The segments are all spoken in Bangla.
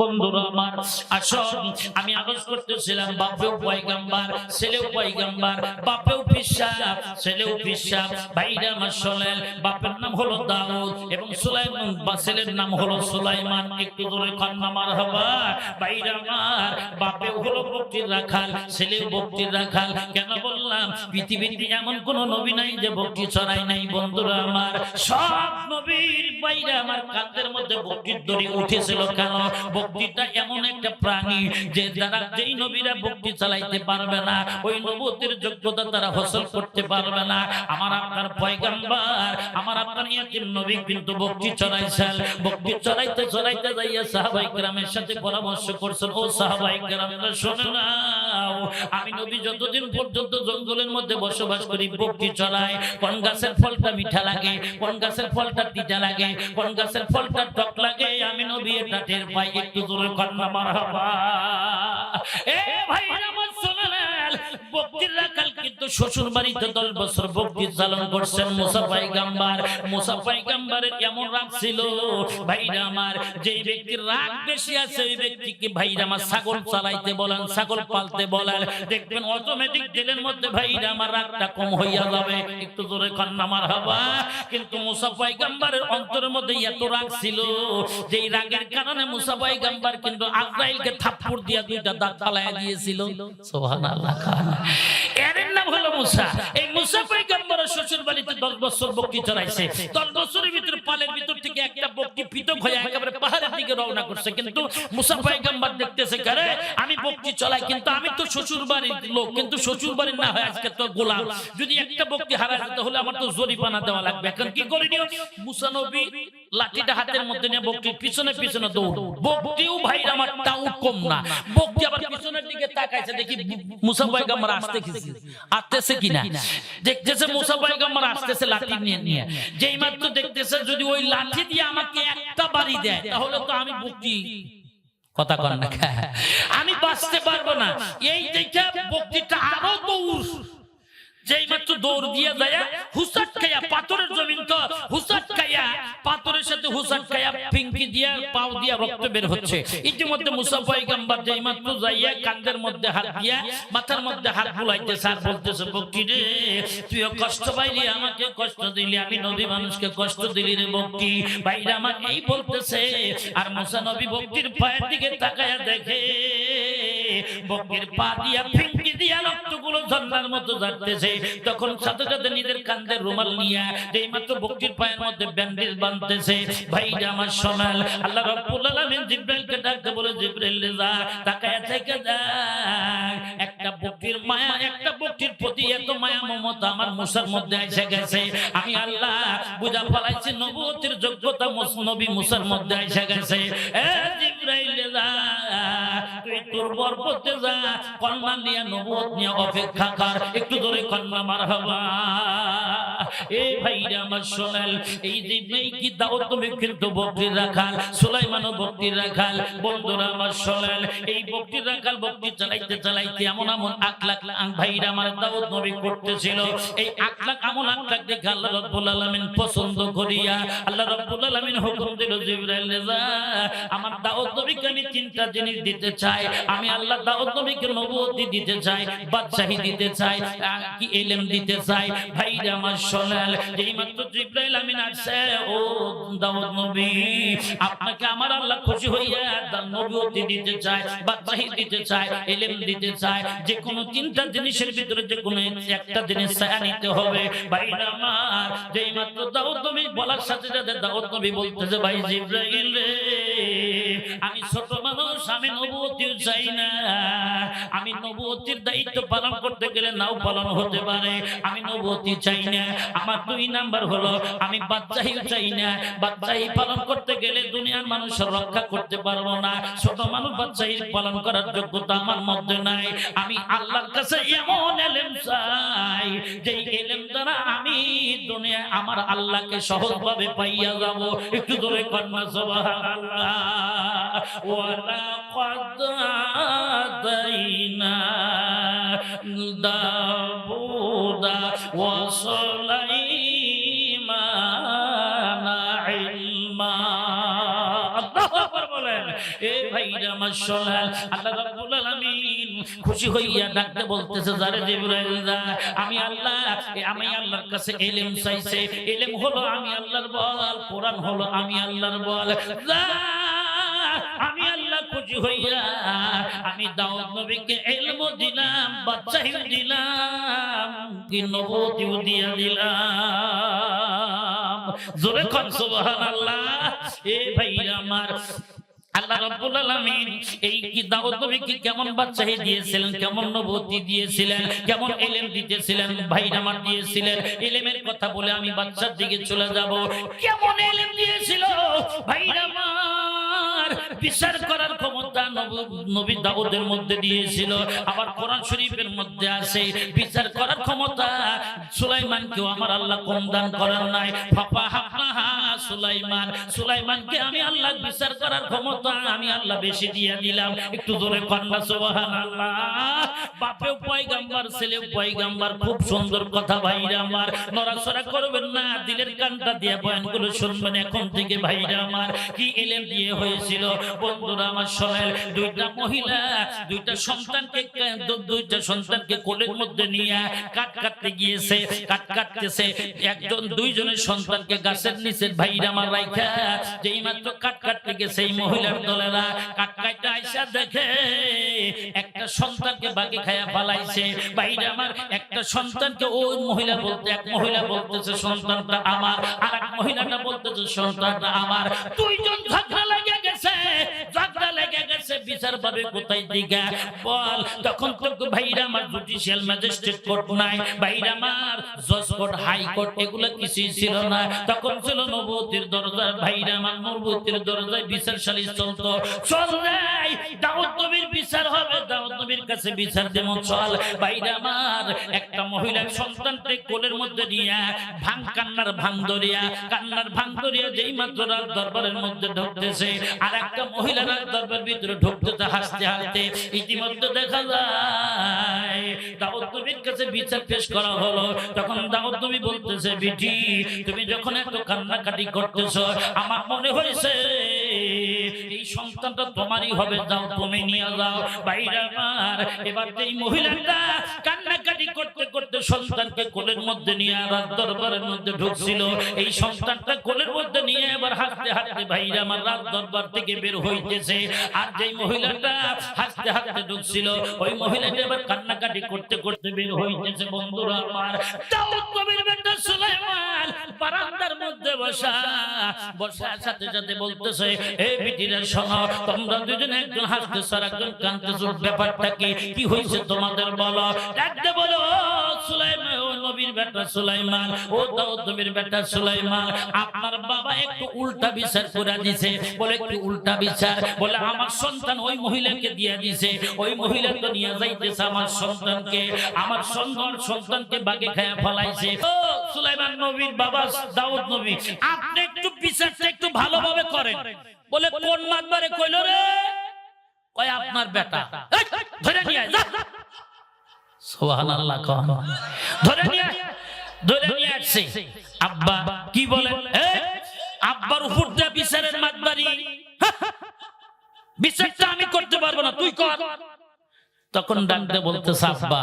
বন্ধুরা, আমার আসল, আমি করতেছিলাম, বাপেও ছেলেও বাপেও ছেলেও ভাইরা আমার বাপের নাম হলো দাউদ এবং সুলাইমান, বা ছেলের নাম হলো সুলাইমান। একটু হবা ভাইরা আমার, বাপেও হলো রাখাল, ছেলেও রাখাল। কেন বললাম, পৃথিবীতে এমন কোন নবী নাই যে ভক্তি ছড়াই নাই, বন্ধুরা আমার। সব নবীর বাইরে আমার কাঁধের মধ্যে ভক্তির দড়ি উঠেছিল কেন? ভক্তিটা এমন একটা প্রাণী যে যারা যেই নবীরা ভক্তি চালাইতে পারবে না, ওই নবতির যোগ্যতা তারা হাসিল করতে পারবে না। আমার আপনার পয়গাম্বার, আমার আপনার ইয়াতিম নবী কিন্তু ভক্তি চড়াইছেন। ভক্তি চড়াইতে চড়াইতে যাইয়া সাহাবাই গ্রামের সাথে পরামর্শ করছেন, ও সাহাবাই গ্রামেরা শোনো নাও আমি নবী যতদিন পর্যন্ত জঙ্গলের মধ্যে বসবাস করি, ভক্তি চড়াই। কোন গাছের ফলটা মিঠা লাগে, কোন গাছের ফলটা তিতা লাগে, কোন গাছের ফলটা টক লাগে, আমি নবী এটা টের পাই। একটু দূরে কন্যা মারহাবা। এ ভাই আমার শুনলেন ভক্তির একটু জোরে আমার হবা। কিন্তু মুসা পাইগাম্বারের অন্তরের মধ্যে এত রাগ ছিল, যেই রাগের কারণে মুসা পাইগাম্বার কিন্তু আজরাইলকে থাপ্পড় দিয়া দুইটা দাঁত ফালাইয়া দিয়েছিল। খান এর নাম হলো মুসা। এই মুসা পয়গম্বরের শ্বশুর বাড়িতে 10 বছর বকরি চড়াইছে। 10 বছরের ভিতরে পালের ভিতর থেকে একটা বকরি পৃথক হয়ে একেবারে পাহাড়ের দিকে রওনা করছে। কিন্তু মুসা পয়গম্বর দেখতেছে করে আমি বকরি চলাই কিন্তু আমি তো শ্বশুর বাড়ির লোক। কিন্তু শ্বশুর বাড়ির না হয় আজকে তো গোলাম। যদি একটা বকরি হারায় যেতে হলে আমার তো জরিমানা দেওয়া লাগবে। এখন কি করে নিও? মুসা নবী লাঠিটা হাতের মধ্যে নিয়ে বকরির পিছনে পিছনে দৌড়। বকরিও ভাই আমার তাও কম না। বকরি আবার পিছনের দিকে তাকাইছে, দেখি মুসা পয়গম্বর আসতে কিছু আসতেছে কিনা? দেখতেছে মুসা পয়গম্বর আসতেছে লাঠি নিয়ে নিয়ে। যেই মাত্র দেখতেছে যদি ওই লাঠি দিয়ে আমাকে একটা বাড়ি দেয়, তাহলে তো আমি বুকি। কথা কর না। আমি বাঁচতে পারব না। এই দেখে বক্তিটা আরও দৌড়। যেই মাত্র দৌড় দিয়ে যায় হুসাট খাইয়া পাথরের জমিন তো হুসাট খাইয়া পাথরের সাথে হুসাট খাইয়া পিঙ্কি দিয়া, পাও দিয়া রক্ত বের হচ্ছে। ইতিমধ্যে মুসা যেই মাত্র যাইয়া কান্দের মধ্যে হাত দিয়া, মাথার মধ্যে হাত বুলাইতে স্যার বলতেছে রে, তুইও কষ্ট পাইলি, আমাকে কষ্ট দিলি, আমি নবী মানুষকে কষ্ট দিলি রে বক্তি বাইরে আমার এই বলতেছে, আর মুসা নবী বক্তির পায়ের দিকে তাকায়া দেখে, বক্তির পা দিয়া পিঙ্কি দিয়া রক্তগুলো ঝর্ণার মতো যাচ্ছে তখন সাথে নিজের কান্দের রুমাল নিয়ে যেই মাত্র বক্তির পায়ের মধ্যে ব্যান্ডেজ বাঁধতেছে ভাইরা আমার সোনাল। আল্লাহ রাব্বুল আলামিন জিব্রাইলকে ডাকতে বলে, জিব্রাইল যা তাকায়া থেকে যা একটা মায়া, একটা প্রতি এত মায়া, মমতা আমার মুসার মধ্যে এসে গেছে। আমি আল্লাহ বুঝা ফলাইছি, নবুয়তির যোগ্যতা নবী মুসার মধ্যে এসে গেছে। এ জিব্রাইল যা এমন এমন আমার করতেছিল। এই আকলাক এমন আকলাক আল্লাহ রাব্বুল পছন্দ করিয়া, আল্লাহ রাব্বুল আলামিন হুকুম দিল জিবরাইল আমার দাওয়াত নবীকে আমি তিনটা জিনিস দিতে চাই। আমি আল্লাহ দাওয়াত নবীকে নবুয়তি দিতে চাই, বাদশাহী দিতে চাই কি ইলম দিতে চাই। ভাইরা আমার সোনাল যেই মাত্র জিবরাইল আমিন ও দাউদ নবী, আপনাকে আমার আল্লাহ খুশি হইয়া নবুয়তি দিতে চায় বাদশাহী দিতে ইলম দিতে চায় যে কোনো তিনটা জিনিসের ভিতরে যে কোনো একটা জিনিস ছায়া নিতে হবে। আমার দাউদ নবী বলার সাথে সাথে দাউদ নবী বলতেছে, ভাই জিবরাইল রে আমি ছোট মানুষ, আমি নবুয়তিও চাই না। আমি নবুয়তির দায়িত্ব পালন করতে গেলে নাও পালন হতে পারে। আমি নবুয়তি চাই না। আমার দুই নাম্বার হলো, আমি বাচ্চাই চাই না। বাচ্চাই পালন করতে গেলে দুনিয়ার মানুষ রক্ষা করতে পারব না। ছোট মানুষ বাচ্চাই পালন করার যোগ্যতা আমার মধ্যে নাই। আমি আল্লাহর কাছে এমন এলেম চাই যে এলেম দ্বারা আমি দুনিয়া আমার আল্লাহকে সহজভাবে পাইয়া যাব। একটু ধরে কন্যা সুবহানাল্লাহ। ওয়ালা قد آتينا داود وسليمان علما আল্লাহু আকবার বলেন এ ভাইরা আমার সোনাল আল্লাহ রাব্বুল আলামিন খুশি হইয়া ডাকতে বলতেছে যারে জিবরাইল যা আমি আল্লাহ এ আমি আল্লাহর কাছে ইলম চাইছে ইলম হলো আমি আল্লাহর বল কোরআন হলো আমি আল্লাহর বল যা আমি আল্লাহ খুশি হইয়া আমি দাউদ নবীকে ইলম দিলাম বাচ্চাহিও দিলাম, কি নবতিও দিয়া দিলাম। জোরে কোন, সুবহানাল্লাহ। এ ভাইরা আমার, আল্লাহ কেমন দিয়েছিলেন দিয়েছিলেন কথা বলে আমি যাব। কেমন বিচার করার ক্ষমতা নবী দাউদের মধ্যে দিয়েছিল। আবার কোরআন শরীফের মধ্যে আছে, বিচার করার ক্ষমতা। সুলাইমানকেও আমার আল্লাহ কম দান করার নাই। ফাপা সুলাইমান। সুলাইমানকে আমি আল্লাহ বিচার করার ক্ষমতা আমি আল্লাহ বেশি দিয়ে দিলাম। একটু জোরে কন্যা সুবহানাল্লাহ। বাপেও পয়গাম্বার, ছেলেও পয়গাম্বার। খুব সুন্দর কথা ভাইরা আমার। নড়াচড়া করবেন না, দিলের কানটা দিয়ে বয়ানগুলো শুনবেন এখন থেকে ভাইরা আমার। কি এলেম দিয়ে হয়েছিল? বন্ধুরা, আমার দুইটা মহিলা, দুইটা সন্তানকে দুইটা সন্তানকে কোলের মধ্যে নিয়ে কাট কাটতে গিয়েছে কাট কাটতেছে। একজন, দুইজনের সন্তানকে গাছের নিচে ভাইরা রাইখা, যেই মাত্র কাট কাটতে গেছে এই মহিলার দলেরা। কাট কাটতে আইসা দেখে, একটা সন্তানকে বাকি খায়া ফালাইছে। বাইরে আমার, একটা সন্তানকে ওই মহিলা বলতে, এক মহিলা বলতেছে, সন্তানটা আমার আর এক মহিলাটা বলতেছে, সন্তানটা আমার। দুইজন ঝগড়া লেগে গেছে ঝগড়া লেগে গেছে বিচার পাবে কোথায় দিকে বল, তখন ভাইরা আমার জুডিশিয়াল ম্যাজিস্ট্রেট কোর্ট নাই, ভাইরা আমার জজ কোর্ট এগুলো কিছুই ছিল না। তখন ছিল নবতির দরজার ভাইরা আমার নবতির দরজায় বিচার চলতো। চল রে, দাউদ নবীর বিচার হবে, দাউদ নবীর কাছে বিচার চল। ভাইরা আমার, একটা মহিলার সন্তানকে কোলের মধ্যে নিয়ে ভাং কান্নার দরিয়া কান্নার দরিয়া যেই মাত্র দরবারের মধ্যে ঢুকতেছে আর একটা মহিলা রাত দরবার ভিতরে ঢুকতেছে হাসতে হাসতে ইতিমধ্যে দেখা যায়, দাউদ নবীর কাছে বিচার পেশ করা হলো। তখন দাউদ নবী বলতেছে, বিটি, তুমি যখন এত কান্নাকাটি করতেছ, আমার মনে হয়েছে এই সন্তানটা তোমারই হবে, যাও, তুমি নিয়ে যাও। বাইরে আমার, এবার এই মহিলাটা কান্নাকাটি করতে করতে সন্তানকে কোলের মধ্যে নিয়ে রাত দরবারের মধ্যে ঢুকছিল। এই সন্তানটা কোলের মধ্যে নিয়ে এবার হাঁটতে হাঁটতে আমার রাত দরবার থেকে বের হইতেছে। আর যেই মহিলাটা হাসতে ঢুকছিল, ওই মহিলাটা এবার কান্নাকাটি করতে করতে বের হইতেছে। বন্ধুরা আমার সুলাইমান। বারান্দার মধ্যে বসা। বসার সাথে সাথে বলতেছে এই বিটিরা শোনো, তোমরা দুজনে একজন হাসতেছ আর একজন কাঁদতেছ ব্যাপারটা কি? কি হয়েছে তোমাদের বলো? ডাকতে বলো, সুলাইমান, ও নবীর বেটা সুলাইমান, ও বেটা সুলাইমান, আপনার বাবা একটু উল্টা বিচার করে দিছে। বলে, কি উল্টা বিচার? বলে, আমার সন্তান ওই মহিলাকে দিয়ে দিছে। ওই মহিলা তো নিয়ে যাইতেছে আমার সন্তানকে। আমার সন্তান সন্তানকে বাগে খায়া ফলাইছে। ও সুলাইমান, নবীর বাবা দাউদ নবী। আপনি একটু বিচারটা একটু ভালোভাবে করেন। বলে কোন মাতবারে কইল রে? কয় আপনার বেটা। ধরে নিয়ে যা। সুবহানাল্লাহ কন। ধরে নিয়ে ধরে নিয়ে আসছে। আব্বা কি বলে? আব্বার উপর দিয়ে বিচারের মাতবারি বিচারটা আমি করতে পারব না তুই কর। তখন ডাকতে বলতে আব্বা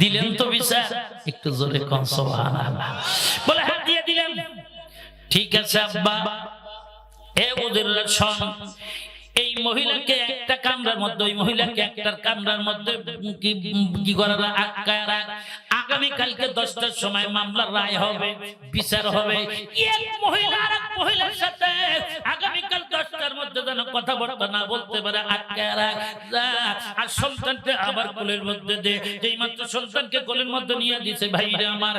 দিলেন তো বিচার? একটু জোরে কন সুবহানাল্লাহ। বলে হ্যাঁ ঠিক আছে আব্বা। এ ওদের শোন এই মহিলাকে একটা কামরার মধ্যে, ওই মহিলাকে একটা কামরার মধ্যে কি কি করা আটকায় আগামী কালকে দশটার সময় মামলার রায় হবে, বিচার হবে। এক মহিলা আর মহিলার সাথে দশটার মধ্যে যেন কথাবার্তা না বলতে পারে আর সন্তানকে আবার কোলের মধ্যে দে। যেই মাত্র সন্তানকে কোলের মধ্যে নিয়ে দিছে ভাইরা আমার,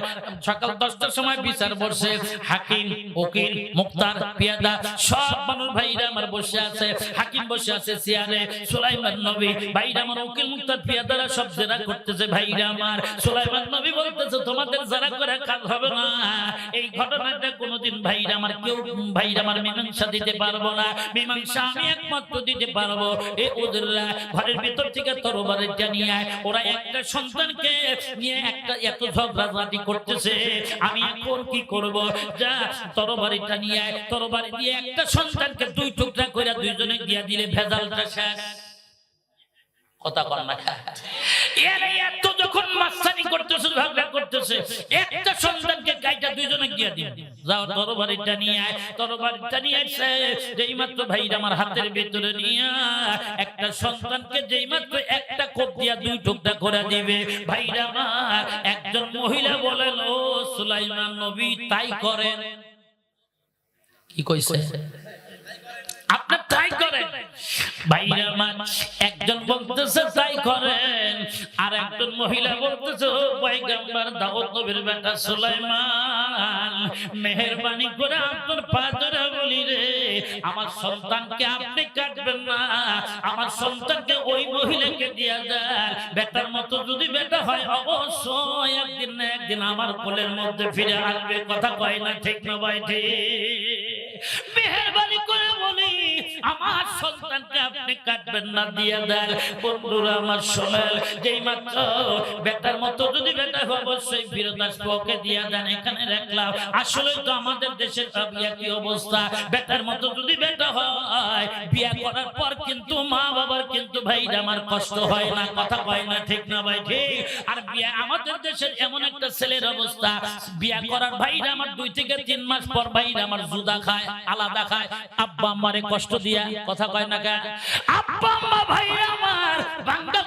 সকাল দশটার সময় বিচার বসে। হাকিম, উকিল, মুক্তার, পিয়াদা, সব মানুষ ভাইরা আমার বসে আছে। হাকিম বসে আছে চেয়ারে সুলাইমান নবী। ভাইরা আমার উকিল মুক্তার পিয়াদারা সব জেরা করতেছে, ভাইরা আমার। সুলাইমান নবী বলতেছে, তোমাদের যারা করে কাজ হবে না। এই ঘটনাটা কোনোদিন ভাইরা আমার কেউ, ভাইরা আমার মীমাংসা দিতে পারব না। মীমাংসা আমি একমাত্র দিতে পারব। এ ওদের ঘরের ভিতর থেকে তরবারিটা নিয়ে আয়। ওরা একটা সন্তানকে নিয়ে একটা এত ঝগড়াঝাটি করতেছে। আমি এখন কি করব? যা তরবারিটা নিয়ে আয়। তরবারি দিয়ে একটা সন্তানকে দুই টুকরা করে দুইজনে দিয়ে দিলে ভেজালটা শেষ। কথা কর না। এত যখন মাস্তানি করতেছে, ঝগড়া করতেছে, একটা সন্তানকে গাইটা দুইজনে দিয়ে দিন। যাও, তরবারিটা নিয়ে আয়, তরবারিটা নিয়ে আসছে যেই মাত্র ভাইরা আমার হাতের নিয়ে একটা সন্তানকে যেই মাত্র একটা কোপ দিয়া দুই টুকরা করে দিবে। ভাইরা আমার, একজন মহিলা বলেন ও সুলাইমান নবী, তাই করেন। কি কইছে? আপনার করেন? ভাইরা আমার একজন বলতেছে তাই করেন। আর একজন মহিলা বলতেছে নবীর বেটা সুলাইমান, মেহেরবানি করে আপনার পা ধরে বলি রে। আমার সন্তানকে আপনি কাটবেন না। আমার সন্তানকে ওই মহিলাকে দিয়া দেন। বেটার মতো যদি বেটা হয়, অবশ্যই একদিন না একদিন আমার কোলের মধ্যে ফিরে আসবে। কথা কয় না ঠিক না ভাই? ঠিক। মেহরবানি করে বলি, আমার সন্তানকে আপনি কাটবেন না, দিয়ে দেন। বন্ধুরা, আমার শোনেন, যেই মাত্র বেটার মতো যদি বেটা অবশ্যই ফিরত আসবে, ওকে দিয়ে দেন, এখানে রাখলাম। আসলে তো আমাদের দেশের বিয়া কি অবস্থা? বেটার মতো যদি বেটা হয় করার পর কিন্তু মা বাবার কিন্তু ভাই আমার কষ্ট হয় না, কথা না, ঠিক না ভাই, ঠিক? আর আমাদের দেশের এমন একটা ছেলের অবস্থা করার আমার দুই থেকে তিন মাস পর ভাইরা আমার জুদা খায়, আলাদা খায়। আব্বা আমারে কষ্ট দিয়া, কথা কয় না কে আব্বা আম্মা ভাইরা আমার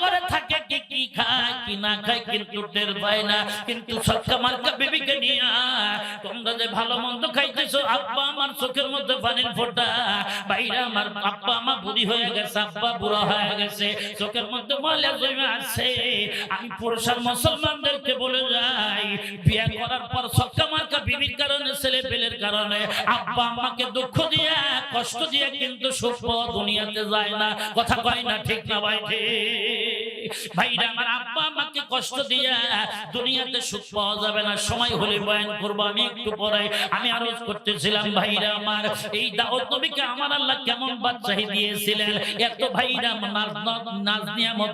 করে থাকে, কি খায়, কি না খায়, কিন্তু টের পায় না। কিন্তু মার্কা বেবিকে নিয়ে, তোমরা যে ভালো মন্দ খাইতেছো, আব্বা আমার চোখের মধ্যে পানির ফোঁটা। আমার আব্বা আমার বুড়ি হয়ে গেছে, আব্বা বুড়া হয়ে গেছে, চোখের মধ্যে আছে। আমি পুরুষ আর মুসলমানদেরকে বলে যাই, বিয়ে করার পর সৎকা মার্কা বিবির কারণে, ছেলে পেলের কারণে। আব্বা আম্মাকে দুঃখ দিয়া, কষ্ট দিয়া, কিন্তু পাওয়া দুনিয়াতে যায় না, কথা কয় না, ঠিক না ভাই ভাইরা, আমার আব্বা আমাকে কষ্ট দিয়া দুনিয়াতে সুখ পাওয়া যাবে না, সময় হলে বয়ান করব, আমি একটু পরে আমি আরজ করতেছিলাম, ভাইরা আমার, এই দাউদ নবীকে আমার আল্লাহ কেমন বাদশাহী দিয়েছিলেন? এত ভাইরা নাজ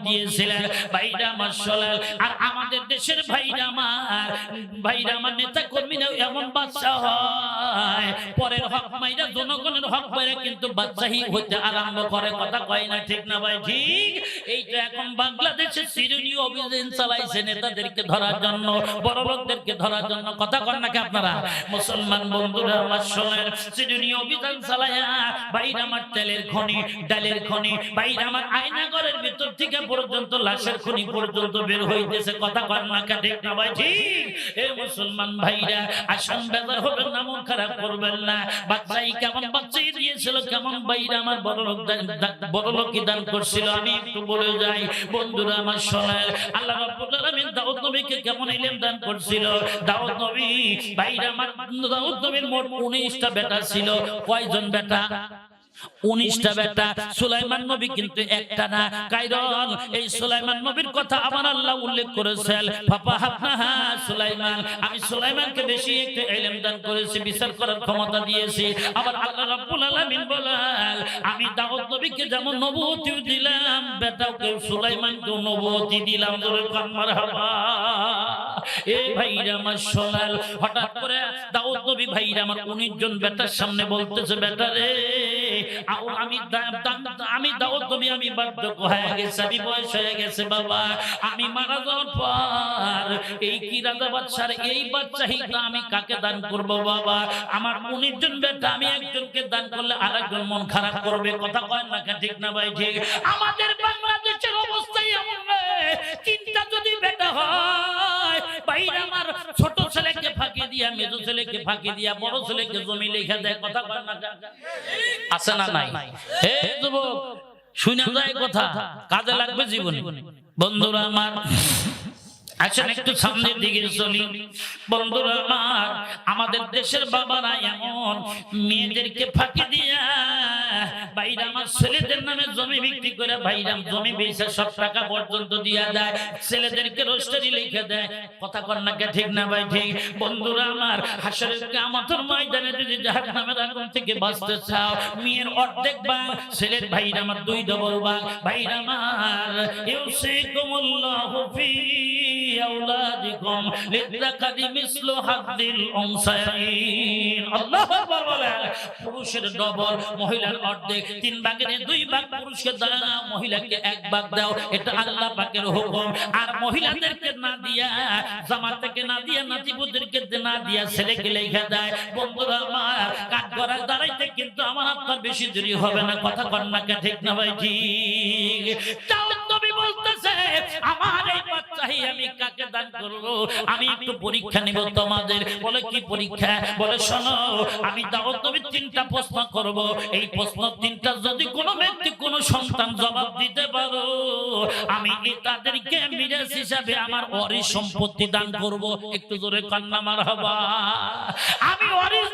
দিয়েছিলেন। ভাইরা আমার আর আমাদের দেশের ভাইরা আমার ভাইরা আমার নেতা কর্মীরা এমন বাদশা হয়। পরের হক মাইরা জনগণের হক মাইরা কিন্তু বাদশাহী হতে আরম্ভ করে। কথা কয় না ঠিক না ভাই? ঠিক। এই তো এখন বাংলাদেশে সিরুনি অভিযান চালাইছে নেতাদেরকে ধরার জন্য, বড় লোকদেরকে ধরার জন্য। কথা কন নাকি আপনারা? মুসলমান বন্ধুরা, আমার শোনেন সিরুনি অভিযান চালায়া বাইরে আমার তেলের খনি, ডালের খনি, বাইরে আমার আয়নাগরের ভিতর থেকে পর্যন্ত, লাশের খনি পর্যন্ত বের হইতেছে। কথা কন না ঠিক না ভাই? ঠিক। এ মুসলমান ভাইরা, আসন বেজার হবেন না, মন খারাপ করবেন না। বাচ্চাই কেমন বাচ্চাই দিয়েছিল, কেমন বাইরে আমার বড় লোক দান বড় লোকই দান করছিল? আমি একটু বলে যাই। বন্ধুরা, আমার আল্লাহ দাউদ নবীকে কেমন দান করছিল? দাউদ নবী আমার দাউদ নবীর মোট 19টা বেটা ছিল। কয়জন বেটা? উনিশটা বেটা। সুলাইমান নবী কিন্তু একটা না। কাইরন এই সুলাইমান নবীর কথা আমার আল্লাহ উল্লেখ করেছেন। হাফনাহা সুলাইমান, আমি সুলাইমানকে বেশি একটু দান করেছি, বিচার করার ক্ষমতা দিয়েছি। আবার আল্লাহ রাব্বুল আলামিন আমি দাউদ নবীকে যেমন নবুয়তি দিলাম বেটাকে সুলাইমানকে নবুয়তি দিলাম কান মারহাবা। ভাইরা আমার সোনাল হঠাৎ করে দাউদ নবী ভাইরা আমার 19 জন বেটার সামনে বলতেছে, বেটা রে আমি আমি নবী, আমি বার্ধক্য হয়ে গেছে, আমি বয়স হয়ে গেছে, বাবা। আমি মারা যাওয়ার পর এই কি রাজা বাদশার এই বাদশাহীটা আমি কাকে দান করব, বাবা? আমার 19 জন বেটা, আমি একজনকে দান করলে আরেকজন মন খারাপ করবে, কথা কয় না ঠিক না ভাই, ঠিক? আমাদের বাংলাদেশের অবস্থাই এমন তিনটা যদি বেটা হয় ছোট ছেলেকে ফাঁকি দিয়া ছেলেকে ফাঁকি দিয়া, বড় ছেলেকে জমি আছে কথা, কাজে লাগবে জীবনে। বন্ধুরা আমার আসেন একটু সামনের দিকে চলি। বন্ধুরা আমার আমাদের দেশের বাবারা এমন মেয়েদেরকে ফাঁকি দিয়া বাইরে আমার ছেলেদের নামে জমি বিক্রি করে ভাইরাম জমি বেচে সব টাকা পর্যন্ত দিয়া দেয় ছেলেদেরকে রোস্টারি লিখে দেয়। কথা কন্যাকে ঠিক না ভাই ঠিক। বন্ধুরা আমার হাসরের কামতের ময়দানে যদি জাহান্নামের আগুন থেকে বাঁচতে চাও মেয়ের অর্ধেক ভাগ ছেলের ভাইরা আমার দুই ডবল ভাগ ভাইরা আমার ইউসিকুমুল্লাহু ফি মিসলু আল্লাহু আকবার বলেন। পুরুষের ডবল, মহিলার অর্ধেক। তিন ভাগের দুই ভাগ পুরুষকে দাও মহিলাকে এক ভাগ দাও, এটা আল্লাহ পাকের হুকুম। আর মহিলাদেরকে না দিয়া জামা থেকে না দিয়া না দিয়া ছেলেকে লেখা দেয় বন্ধুরা আমার কাজ করার দাঁড়াইতে কিন্তু আমার আপনার বেশি দেরি হবে না। কথা কন্যাকে ঠিক না ভাই? ঠিক। আমার এই বাচ্চাই আমি কাকে দান আমি একটু পরীক্ষা নিব তোমাদের। বলে, কি পরীক্ষা? বলে, শোনো, আমি তিনটা প্রশ্ন করব। এই প্রশ্ন তিনটা যদি কোনো ব্যক্তি, কোনো সন্তান জবাব দিতে পারো, আমি তাদেরকে মিরাজ হিসাবে আমার সম্পত্তি দান করব। একটু জোরে হবা। আমি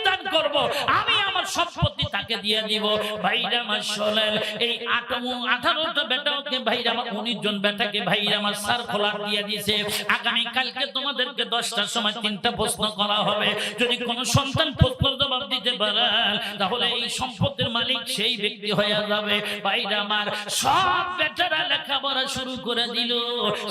দান করব, আমি আমার সম্পত্তি তাকে দিয়ে দিব। ভাইরা আমার শোনেন, এই আঠারো আঠারোটা বেটাকে, ভাইরা আমার উনিশ জন বেটাকে ভাইরা আমার সার খোলা দিয়ে দিয়েছে। আগামী কালকে তোমাদেরকে দশটার সময় তিনটা প্রশ্ন করা হবে। যদি কোনো সন্তান প্রশ্ন জবাব দিতে পারেন তাহলে এই সম্পত্তির মালিক সেই ব্যক্তি হয়ে যাবে। ভাইরা আমার সব বেটারা লেখাপড়া শুরু করে দিল।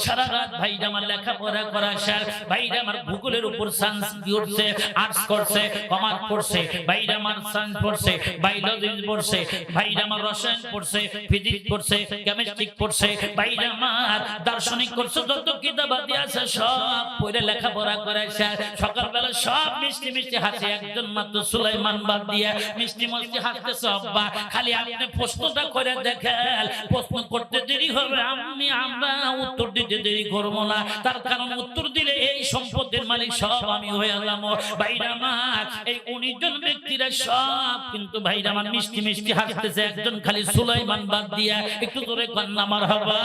সারা রাত ভাইরা আমার লেখাপড়া করা স্যার। ভাইরা আমার ভূগোলের উপর সায়েন্স করছে আর্টস করছে কমার্স পড়ছে, ভাইরা আমার সায়েন্স পড়ছে বায়োলজি পড়ছে, ভাইরা আমার রসায়ন পড়ছে ফিজিক্স পড়ছে কেমিস্ট্রি পড়ছে, ভাইরা আমার দার্শনিক করছে, যত কিতাবাদি আছে সব পড়ে লেখাপড়া করে স্যার সকালবেলা সব মিষ্টি মিষ্টি হাসে, একজন মাত্র সুলাইমান বাদ দিয়ে মিষ্টি মিষ্টি হাসতেছে, আব্বা, খালি আপনি প্রশ্নটা করে দেখেন। প্রশ্ন করতে দেরি হবে, আমি, আমরা উত্তর দিতে দেরি করব না। তার কারণ উত্তর দিলে এই সম্পদের মালিক সব আমি হয়ে গেলাম ভাইরা আমার, এই উনিশ জন ব্যক্তিরা সব কিন্তু ভাইরা আমার মিষ্টি মিষ্টি হাসতেছে, একজন খালি সুলাইমান বাদ দিয়া। একটু জোরে কন্যা আমার হবা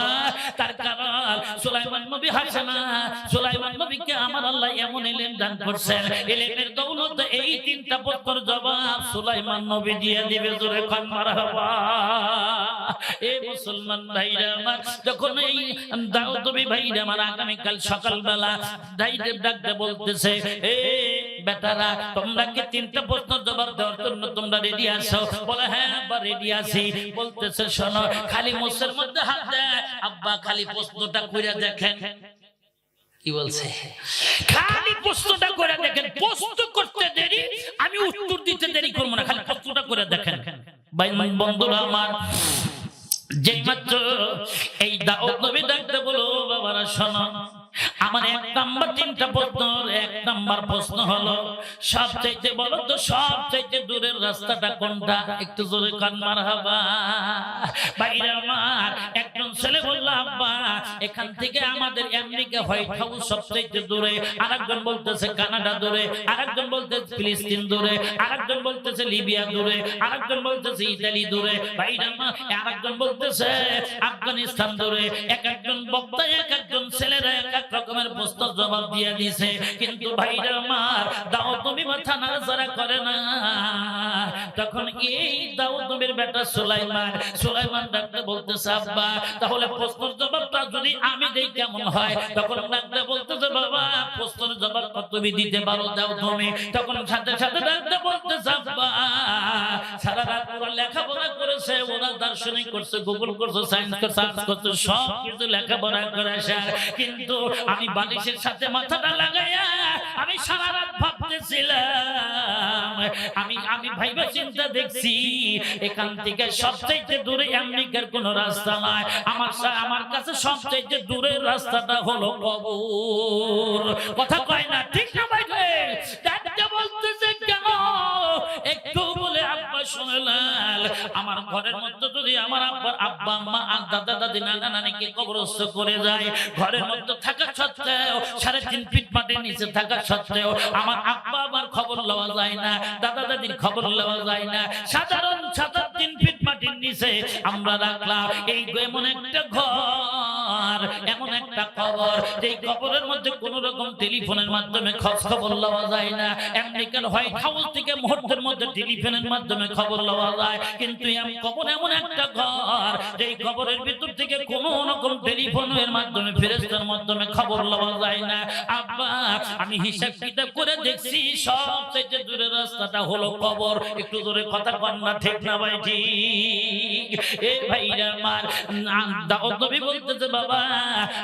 তার কারণ সুলাইমান নবী হাসে না। সুলাইমান নবীকে আমার আল্লাহ এমন এলেম দান করছেন। দৌলত এই তিনটা প্রশ্নের জবাব সুলাইমান নবী দিয়ে দিবে জোরে কন্যা হবা এ মুসলমান ভাইরা আমার, যখন এই দাউদবি ভাইরা আমার সকালবেলা ডাকতে বলতেছে, এ বেটারা, তোমরা কি তিনটা প্রশ্ন জবাব দেওয়ার জন্য তোমরা রেডি আছো? বলে হ্যাঁ রেডি আছি। বলতেছে, শোনো, খালি মুসের মধ্যে হাত দেয় আব্বা খালি প্রশ্নটা কইরা দেখেন। কি বলছে? খালি প্রশ্নটা করে দেখেন। প্রশ্ন করতে দেরি, আমি উত্তর দিতে দেরি করব না, খালি প্রশ্নটা করে দেখেন। ভাই বন্ধুরা আমার, যে মাত্র এই দাও নবী ডাকতে বলো, বাবারা শোনো। আমার এক নাম্বার, তিনটা প্রশ্ন, এক নাম্বার প্রশ্ন হলো, সবচাইতে বলো তো, সবচাইতে দূরের রাস্তাটা কোনটা? একটু জোরে কান মার হাবা বাইরে আমার একজন ছেলে বলল, আব্বা, এখান থেকে আমাদের আমেরিকা হোয়াইট হাউস সবচাইতে দূরে। আরেকজন বলতেছে, কানাডা দূরে। আরেকজন বলতেছে, ফিলিস্তিন দূরে। আরেকজন বলতেছে, লিবিয়া দূরে। আরেকজন বলতেছে, ইতালি দূরে। বাইরে আমার আরেকজন বলতেছে, আফগানিস্তান দূরে। এক একজন বক্তা, এক একজন ছেলেরা এক এক রকমের প্রশ্ন জবাব দিয়ে দিছে। কিন্তু ভাইরা আমার দাও তুমি মাথা নাড়াচাড়া করে না। তখন এই দাও তুমির বেটা সুলাইমান সুলাইমান ডাকতে বলতেছে, আব্বা, তাহলে প্রশ্নের জবাবটা যদি আমি দেই কেমন হয়? তখন ডাকতে বলতেছে, বাবা, প্রশ্নের জবাব তুমি দিতে পারো, দাও তুমি। তখন সাথে সাথে ডাকতে বলতেছে, আব্বা, সারা রাত ওরা লেখাপড়া করেছে, ওরা দার্শনিক করছে গুগল করছে সায়েন্স করছে করছে, সব কিছু লেখাপড়া করে স্যার কিন্তু আমি বালিশের সাথে মাথাটা লাগাইয়া আমি সারা রাত ভাবতেছিলাম। আমি আমি ভাইবা চিন্তা দেখছি, এখান থেকে সবচাইতে দূরে আমেরিকার কোন রাস্তা নাই। আমার আমার কাছে সবচাইতে দূরের রাস্তাটা হলো কবর। কথা আমার আব্বা আম্মা আর দাদা, দাদি, নানা, নানিকে কবরস্থ করে যায়। ঘরের মধ্যে থাকা সত্ত্বেও সাড়ে তিন ফিট মাটির নিচে থাকা সত্ত্বেও আমার আব্বা আমার খবর লওয়া যায় না, দাদা, দাদির খবর লওয়া যায় না। সাধারণ সাত আট তিন ফিট মাটির নিচে আমরা রাখলাম। এই এমন একটা ঘর, এমন একটা খবর মধ্যে কোন রকম টেলিফোনের মাধ্যমে খোঁজ খবর লওয়া যায় না। আমেরিকার হোয়াইট হাউস থেকে মুহূর্তের মধ্যে টেলিফোনের মাধ্যমে খবর লওয়া যায়। কিন্তু খবর এমন একটা ঘর যেই খবরের ভিতর থেকে কোন রকম টেলিফোনের মাধ্যমে ফেরেস্তার মাধ্যমে খবর লওয়া যায় না। আব্বা, আমি হিসাব কিতাব করে দেখছি সবচেয়ে দূরের রাস্তাটা হলো কবর। একটু দূরে কথা কন না, ঠিক না ভাই? ঠিক। এ ভাইরা আমার নবী বলতেছে, বাবা,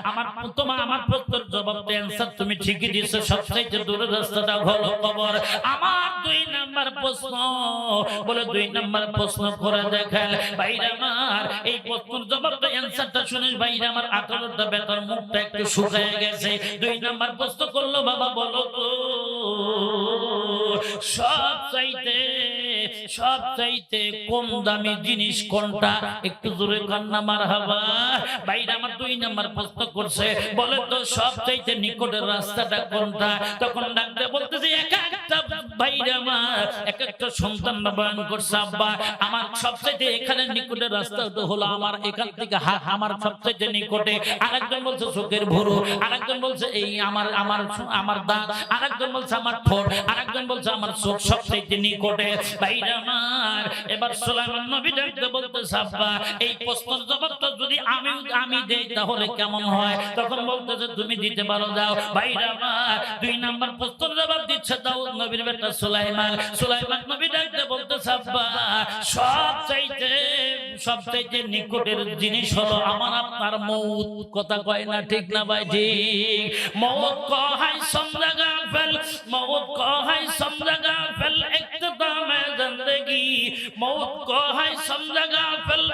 আমার তোমার আমার প্রশ্নের জবাব অ্যানসার তুমি ঠিকই দিয়েছ সবচেয়ে দূরের রাস্তাটা হলো কবর। আমার দুই নাম্বার প্রশ্ন, বলে দুই নাম্বার প্রশ্ন করে দেখেন। ভাইরা আমার এই প্রশ্নের জবাবটা অ্যানসারটা শুনে ভাইরা আমার আঠারোটা বেতার মুখটা একটু শুকিয়ে গেছে। দুই নাম্বার প্রশ্ন করল, বাবা বলো তো, সব চাইতে সব চাইতে কম দামি জিনিস কোনটা? একটু জোরে কান্না মার হাবা বাইরে আমার দুই নাম্বার প্রশ্ন করছে, বলে তো, সব চাইতে নিকটের রাস্তাটা কোনটা? তখন ডাকতে বলতেছে, এক একটা বাইরে আমার, এক একটা সন্তান বয়ান করছে, আব্বা, আমার সবচাইতে এখানে নিকটের রাস্তাটা হলো আমার এখান থেকে হাত আমার সবচাইতে নিকটে। আরেকজন বলছে, চোখের ভুরু। আরেকজন বলছে, এই আমার আমার আমার দাঁত। আরেকজন বলছে, আমার ঠোঁট। আরেকজন বলছে, আমার চোখ সবচাইতে নিকটে। বাইরে আমার, এবার সুলাইমান নবী বলতে আব্বা, এই প্রশ্নের জবাবটা যদি আমি আমি দেই তাহলে কেমন হয়? তখন বলতেছে, তুমি দিতে পারো দাও বাইরে আমার, দুই নাম্বার প্রশ্নের জবাব দিচ্ছে দাউদ নবীর বেটা সুলাইমান। সুলাইমান নবী ডাকতে বলতেছে, আব্বা, সব চাইতে সব চাইতে চাইতে নিকটের জিনিস হলো আমার আপনার মৌত। কথা কয় না ঠিক না ভাই? ঠিক। মৌত কহাই সমজাগা ফেল মৌত কহাই সমজাগা ফেল মৌত কহাই ফেল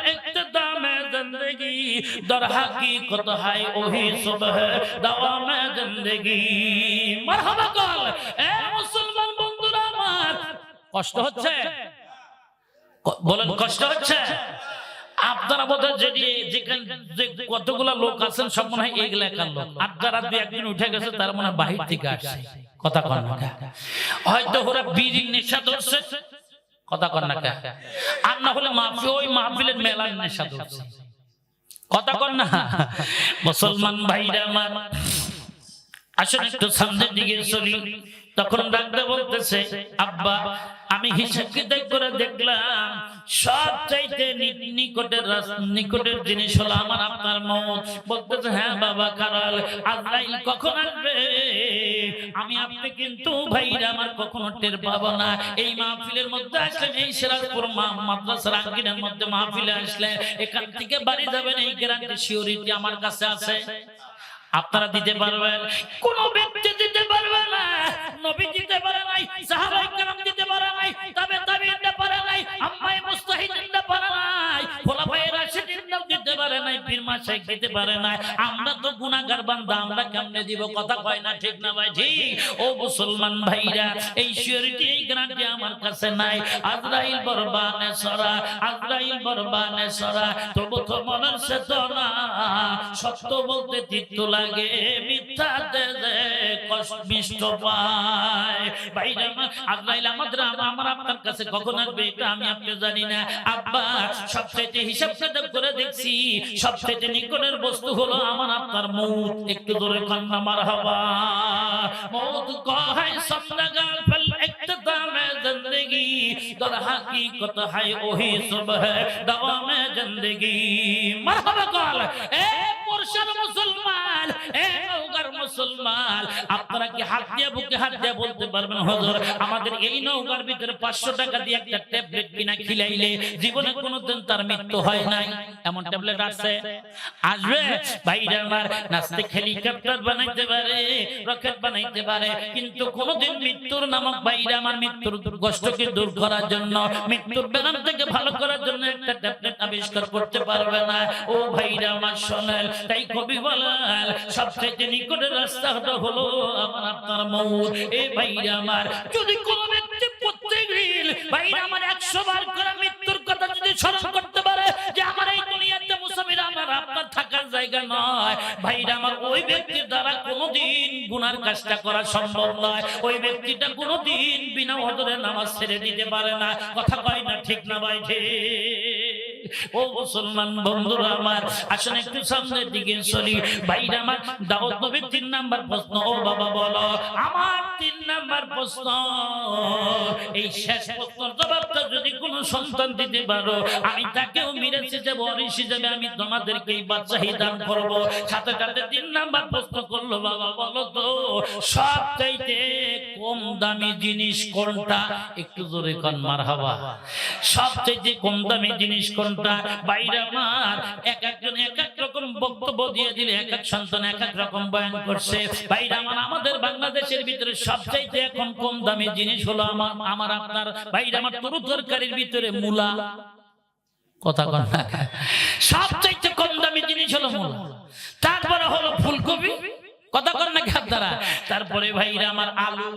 দর হাকিকত হাই ওহি সুবহ মারহাবা কল, এ মুসলমান বন্ধুরা আমার, কষ্ট হচ্ছে? বলেন কষ্ট হচ্ছে? আপনারা বোধ হয় যে কতগুলা লোক আছেন, সব মনে হয় এই এলাকার লোক। যারা দু একদিন উঠে গেছে, তারা মনে হয় বাহির থেকে আসছে। কথা কন না হয়তো ওরা বিড়ির নেশা ধরছে। কথা কন না? আর না হলে মাহফিল ওই মাহফিলের মেলার নেশা ধরছে। কথা কন না? মুসলমান ভাইরা আমার আসলে একটু সামনের দিকে চলি। তখন ডাক্তার বলতেছে, আব্বা আমি হিসাব কিতাব করে দেখলাম সব চাইতে নিকটের নিকটের জিনিস হলো আমার আপনার মত। বলতে হ্যাঁ বাবা কারাল আজরাইল কখন আসবে? আমি আপনি কিন্তু ভাইরা আমার কখনো টের পাবো না। এই মাহফিলের মধ্যে আসলেন এই সিরাজপুর মাদ্রাসার আঙ্গিনের মধ্যে মাহফিলে আসলে এখান থেকে বাড়ি যাবেন এই গ্রান্টি সিওরিটি আমার কাছে আছে। আপনারা দিতে পারবেন। কোন ব্যক্তি দিতে পারবে না। নবী দিতে পারে নাই সাহাবাই কারাম দিতে আম্মাই মুস্তাহিদ দিতে পারে নাই, খোলাফায়ে রাশিদিন দিতে পারে নাই, পীর মাশাইখ দিতে পারে নাই। আমরা তো গুনাহগার বান্দা, আমরা কেমনে দিব? কথা কয় না ঠিক না ভাই? ঠিক ও মুসলমান ভাইরা, এই সিওরিটি এই গ্যারান্টি আমার কাছে নাই। আজরাইল বরবানে সরা, আজরাইল বরবানে সরা, তবু তো মনের চেতনা। সত্য বলতে তিক্ত লাগে, মিথ্যা কষ্ট পায়। ভাইরা আজরাইল আমাদের আমার আপনার কাছে কখন আসবে এটা আমি আপনি জানি না। আব্বা সবচেয়ে হিসাব কিতাব করে দেখছি সবচেয়ে নিকটের বস্তু হলো আমার আপনার মৌত। একটু ধরে কান্না মার হবা মৌত কহায় সপ্তাহ ফেল اقتدام زندگی در حقیقت ہے وہی سب ہے دوام زندگی مرحبا قال اے মুর্শিদ মুসলমান মুসলমান, আপনারা কি হাত দিয়ে বুকে হাত দিয়ে বলতে পারবেন, হুজুর? আমাদের এই নওগাঁর ভিতরে 500 টাকা দিয়ে একটা ট্যাবলেট কিনা খিলাইলে জীবনে কোনোদিন তার মৃত্যু হয় নাই। এমন ট্যাবলেট আছে? আসবে? ভাইরা আমার, নাস্তিক হেলিকপ্টার বানাইতে পারে, রকেট বানাইতে পারে, কিন্তু কোনোদিন মৃত্যুর নামক ভাইরা আমার মৃত্যুর কষ্টকে দূর করার জন্য, মৃত্যুর ব্যায়াম থেকে ভালো করার জন্য একটা ট্যাবলেট আবিষ্কার করতে পারবে না। ও ভাইরা আমার শোনেন তাই কবি বলাল সবচেয়ে নিকটের ভাইরা আমার একশো বার করে মৃত্যুর কথা যদি স্মরণ করতে আপনার থাকার জায়গা নয়। ভাইরা, আমার ওই ব্যক্তির দ্বারা কোনোদিন গুনার কাজটা করা সম্ভব নয়। ওই ব্যক্তিটা কোনোদিন বিনা হজরে নামাজ ছেড়ে দিতে পারে না। কথা কয় না ঠিক না ভাই ও মুসলমান বন্ধুরা আমার আসলে একটু সামনের দিকে চলি। ভাইরা আমার দাওয়াত নবীর তিন নাম্বার প্রশ্ন, ও বাবা বলো নাম্বার প্রশ্ন। এই শেষ প্রশ্নের জবাবটা যদি কোনো সন্তান দিতে পারো, আমি তাকেও মিরাজ হিসেবে অরিস হিসেবে আমি তোমাদেরকে এই বাচ্চাহি দান করব। সাথে সাথে তিন নাম্বার প্রশ্ন করল, বাবা, বলো তো সব চাইতে কম দামি জিনিস কোনটা? একটু জোরে কন মার হাওয়া সব চাইতে কম দামি জিনিস কোনটা? বাইরে আমার এক একজন এক এক রকম বক্তব্য দিয়ে দিলে, এক এক সন্তান এক এক রকম বয়ান করছে। বাইরে আমার, আমাদের বাংলাদেশের ভিতরে সব সবচাইতে এখন কম দামি জিনিস হলো আমার আমার আপনার বাইরে আমার তরু তরকারির ভিতরে মূলা। কথা কন সবচাইতে কম দামি জিনিস হলো মূলা। তারপরে হলো ফুলকপি। কথা কন না তারপরে ভাইরা আমার আলু।